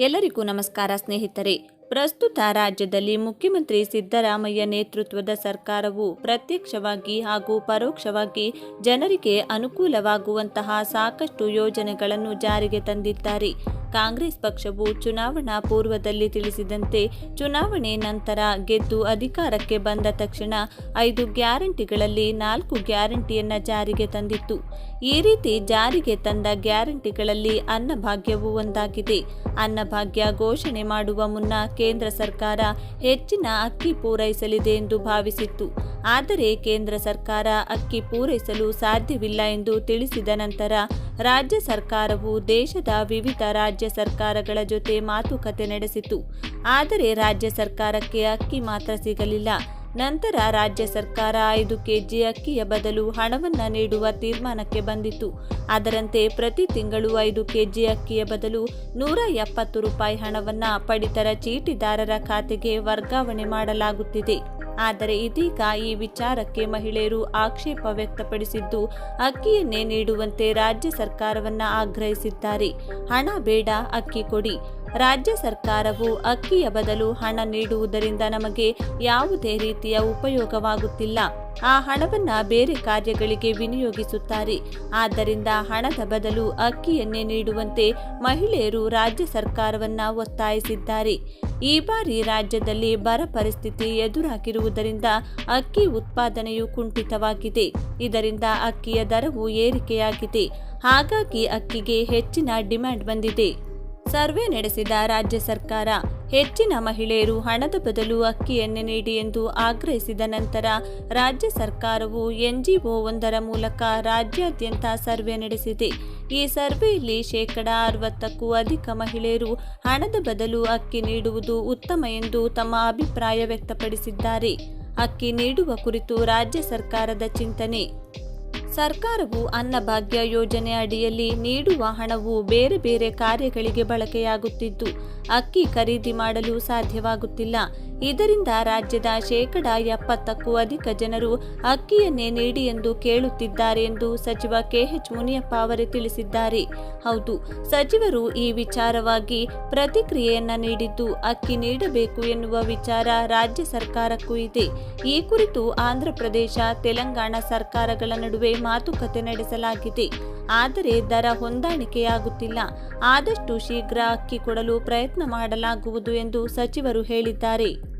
ಎಲ್ಲರಿಗೂ ನಮಸ್ಕಾರ ಸ್ನೇಹಿತರೆ. ಪ್ರಸ್ತುತ ರಾಜ್ಯದಲ್ಲಿ ಮುಖ್ಯಮಂತ್ರಿ ಸಿದ್ದರಾಮಯ್ಯ ನೇತೃತ್ವದ ಸರ್ಕಾರವು ಪ್ರತ್ಯಕ್ಷವಾಗಿ ಹಾಗೂ ಪರೋಕ್ಷವಾಗಿ ಜನರಿಗೆ ಅನುಕೂಲವಾಗುವಂತಹ ಸಾಕಷ್ಟು ಯೋಜನೆಗಳನ್ನು ಜಾರಿಗೆ ತಂದಿದ್ದಾರೆ. ಕಾಂಗ್ರೆಸ್ ಪಕ್ಷವು ಚುನಾವಣಾ ಪೂರ್ವದಲ್ಲಿ ತಿಳಿಸಿದಂತೆ ಚುನಾವಣೆ ನಂತರ ಗೆದ್ದು ಅಧಿಕಾರಕ್ಕೆ ಬಂದ ತಕ್ಷಣ ಐದು ಗ್ಯಾರಂಟಿಗಳಲ್ಲಿ ನಾಲ್ಕು ಗ್ಯಾರಂಟಿಯನ್ನ ಜಾರಿಗೆ ತಂದಿತ್ತು. ಈ ರೀತಿ ಜಾರಿಗೆ ತಂದ ಗ್ಯಾರಂಟಿಗಳಲ್ಲಿ ಅನ್ನಭಾಗ್ಯವೂ ಒಂದಾಗಿದೆ. ಅನ್ನಭಾಗ್ಯ ಘೋಷಣೆ ಮಾಡುವ ಮುನ್ನ ಕೇಂದ್ರ ಸರ್ಕಾರ ಹೆಚ್ಚಿನ ಅಕ್ಕಿ ಪೂರೈಸಲಿದೆ ಎಂದು ಭಾವಿಸಿತ್ತು. ಆದರೆ ಕೇಂದ್ರ ಸರ್ಕಾರ ಅಕ್ಕಿ ಪೂರೈಸಲು ಸಾಧ್ಯವಿಲ್ಲ ಎಂದು ತಿಳಿಸಿದ ನಂತರ ರಾಜ್ಯ ಸರ್ಕಾರವು ದೇಶದ ವಿವಿಧ ರಾಜ್ಯ ಸರ್ಕಾರಗಳ ಜೊತೆ ಮಾತುಕತೆ ನಡೆಸಿತು ಆದರೆ ರಾಜ್ಯ ಸರ್ಕಾರಕ್ಕೆ ಅಕ್ಕಿ ಮಾತ್ರ ಸಿಗಲಿಲ್ಲ. ನಂತರ ರಾಜ್ಯ ಸರ್ಕಾರ ಐದು ಕೆಜಿ ಅಕ್ಕಿಯ ಬದಲು ಹಣವನ್ನು ನೀಡುವ ತೀರ್ಮಾನಕ್ಕೆ ಬಂದಿತು ಅದರಂತೆ ಪ್ರತಿ ತಿಂಗಳು ಐದು ಕೆಜಿ ಅಕ್ಕಿಯ ಬದಲು ನೂರ ಎಪ್ಪತ್ತು ರೂಪಾಯಿ ಹಣವನ್ನು ಪಡಿತರ ಚೀಟಿದಾರರ ಖಾತೆಗೆ ವರ್ಗಾವಣೆ ಮಾಡಲಾಗುತ್ತಿದೆ. ಆದರೆ ಇದೀಗ ಈ ವಿಚಾರಕ್ಕೆ ಮಹಿಳೆಯರು ಆಕ್ಷೇಪ ವ್ಯಕ್ತಪಡಿಸಿದ್ದು, ಅಕ್ಕಿಯನ್ನೇ ನೀಡುವಂತೆ ರಾಜ್ಯ ಸರ್ಕಾರವನ್ನ ಆಗ್ರಹಿಸಿದ್ದಾರೆ. ಹಣ ಬೇಡ, ಅಕ್ಕಿ ಕೊಡಿ. ರಾಜ್ಯ ಸರ್ಕಾರವು ಅಕ್ಕಿಯ ಬದಲು ಹಣ ನೀಡುವುದರಿಂದ ನಮಗೆ ಯಾವುದೇ ರೀತಿಯ ಉಪಯೋಗವಾಗುತ್ತಿಲ್ಲ. ಆ ಹಣವನ್ನು ಬೇರೆ ಕಾರ್ಯಗಳಿಗೆ ವಿನಿಯೋಗಿಸುತ್ತಾರೆ. ಆದ್ದರಿಂದ ಹಣದ ಬದಲು ಅಕ್ಕಿಯನ್ನೇ ನೀಡುವಂತೆ ಮಹಿಳೆಯರು ರಾಜ್ಯ ಸರ್ಕಾರವನ್ನ ಒತ್ತಾಯಿಸಿದ್ದಾರೆ. ಈ ಬಾರಿ ರಾಜ್ಯದಲ್ಲಿ ಬರ ಪರಿಸ್ಥಿತಿ ಎದುರಾಗಿರುವುದರಿಂದ ಅಕ್ಕಿ ಉತ್ಪಾದನೆಯು ಕುಂಠಿತವಾಗಿದೆ. ಇದರಿಂದ ಅಕ್ಕಿಯ ದರವು ಏರಿಕೆಯಾಗಿದೆ. ಹಾಗಾಗಿ ಅಕ್ಕಿಗೆ ಹೆಚ್ಚಿನ ಡಿಮ್ಯಾಂಡ್ ಬಂದಿದೆ. ಸರ್ವೆ ನಡೆಸಿದ ರಾಜ್ಯ ಸರ್ಕಾರ, ಹೆಚ್ಚಿನ ಮಹಿಳೆಯರು ಹಣದ ಬದಲು ಅಕ್ಕಿಯನ್ನೇ ನೀಡಿ ಎಂದು ಆಗ್ರಹಿಸಿದ ನಂತರ ರಾಜ್ಯ ಸರ್ಕಾರವು ಎನ್ಜಿಒ ಒಂದರ ಮೂಲಕ ರಾಜ್ಯಾದ್ಯಂತ ಸರ್ವೆ ನಡೆಸಿದೆ. ಈ ಸರ್ವೆಯಲ್ಲಿ ಶೇಕಡ ಅರವತ್ತಕ್ಕೂ ಅಧಿಕ ಮಹಿಳೆಯರು ಹಣದ ಬದಲು ಅಕ್ಕಿ ನೀಡುವುದು ಉತ್ತಮ ಎಂದು ತಮ್ಮ ಅಭಿಪ್ರಾಯ ವ್ಯಕ್ತಪಡಿಸಿದ್ದಾರೆ. ಅಕ್ಕಿ ನೀಡುವ ಕುರಿತು ರಾಜ್ಯ ಸರ್ಕಾರದ ಚಿಂತನೆ. ಸರ್ಕಾರವು ಅನ್ನಭಾಗ್ಯ ಯೋಜನೆ ಅಡಿಯಲ್ಲಿ ನೀಡುವ ಹಣವು ಬೇರೆ ಬೇರೆ ಕಾರ್ಯಗಳಿಗೆ ಬಳಕೆಯಾಗುತ್ತಿದ್ದು, ಅಕ್ಕಿ ಖರೀದಿ ಮಾಡಲು ಸಾಧ್ಯವಾಗುತ್ತಿಲ್ಲ. ಇದರಿಂದ ರಾಜ್ಯದ ಶೇಕಡ ಎಪ್ಪತ್ತಕ್ಕೂ ಅಧಿಕ ಜನರು ಅಕ್ಕಿಯನ್ನೇ ನೀಡಿ ಎಂದು ಕೇಳುತ್ತಿದ್ದಾರೆ ಎಂದು ಸಚಿವ ಕೆಎಚ್ ಮುನಿಯಪ್ಪ ಅವರೇ ತಿಳಿಸಿದ್ದಾರೆ. ಹೌದು, ಸಚಿವರು ಈ ವಿಚಾರವಾಗಿ ಪ್ರತಿಕ್ರಿಯೆಯನ್ನ ನೀಡಿದ್ದು ಅಕ್ಕಿ ನೀಡಬೇಕು ಎನ್ನುವ ವಿಚಾರ ರಾಜ್ಯ ಸರ್ಕಾರಕ್ಕೂ ಇದೆ. ಈ ಕುರಿತು ಆಂಧ್ರಪ್ರದೇಶ ತೆಲಂಗಾಣ ಸರ್ಕಾರಗಳ ನಡುವೆ ಮಾತುಕತೆ ನಡೆಸಲಾಗಿದೆ. ಆದರೆ ದರ ಹೊಂದಾಣಿಕೆಯಾಗುತ್ತಿಲ್ಲ. ಆದಷ್ಟು ಶೀಘ್ರ ಅಕ್ಕಿ ಕೊಡಲು ಪ್ರಯತ್ನ ಮಾಡಲಾಗುವುದು ಎಂದು ಸಚಿವರು ಹೇಳಿದ್ದಾರೆ.